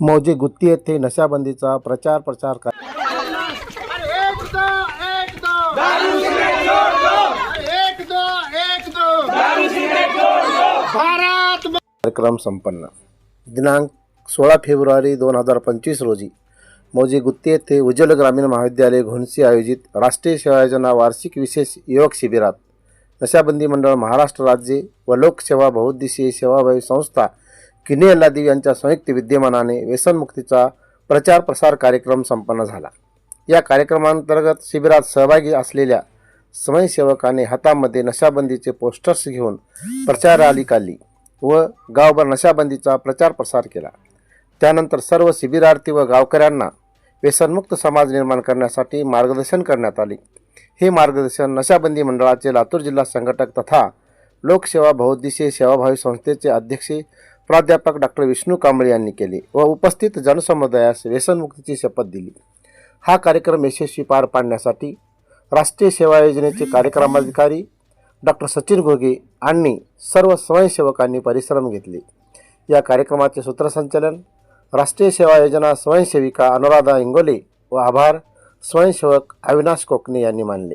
मौजे गुत्ती येथे नशाबंदीचा प्रचार प्रसार कर कार्यक्रम संपन्न. दिनांक सोळा फेब्रुवारी दोन हजार पंचवीस रोजी मौजे गुत्ती येथे उज्ज्वल ग्रामीण महाविद्यालय घोणसी आयोजित राष्ट्रीय सेवा योजना वार्षिक विशेष युवक शिबिरात नशाबंदी मंडळ महाराष्ट्र राज्य व लोकसेवा बहुउद्देशीय सेवाभावी संस्था किने अल्लादेव यांच्या संयुक्त विद्यमानाने व्यसनमुक्तीचा प्रचार प्रसार कार्यक्रम संपन्न झाला. या कार्यक्रमांतर्गत शिबिरात सहभागी असलेल्या स्वयंसेवकाने हातामध्ये नशाबंदीचे पोस्टर्स घेऊन प्रचार रॅली काढली व गावभर नशाबंदीचा प्रचार प्रसार केला. त्यानंतर सर्व शिबिरार्थी व गावकऱ्यांना व्यसनमुक्त समाज निर्माण करण्यासाठी मार्गदर्शन करण्यात आले. हे मार्गदर्शन नशाबंदी मंडळाचे लातूर जिल्हा संघटक तथा लोकसेवा बहुद्देशीय सेवाभावी संस्थेचे अध्यक्ष प्राध्यापक डॉक्टर विष्णू कांबळे यांनी केले व उपस्थित जनसमुदायास व्यसनमुक्तीची शपथ दिली. हा कार्यक्रम यशस्वी पार पाडण्यासाठी राष्ट्रीय सेवा योजनेचे कार्यक्रमाधिकारी डॉक्टर सचिन घोगे आणि सर्व स्वयंसेवकांनी परिश्रम घेतले. या कार्यक्रमाचे सूत्रसंचालन राष्ट्रीय सेवा योजना स्वयंसेविका अनुराधा इंगोले व आभार स्वयंसेवक अविनाश कोकणे यांनी मानले.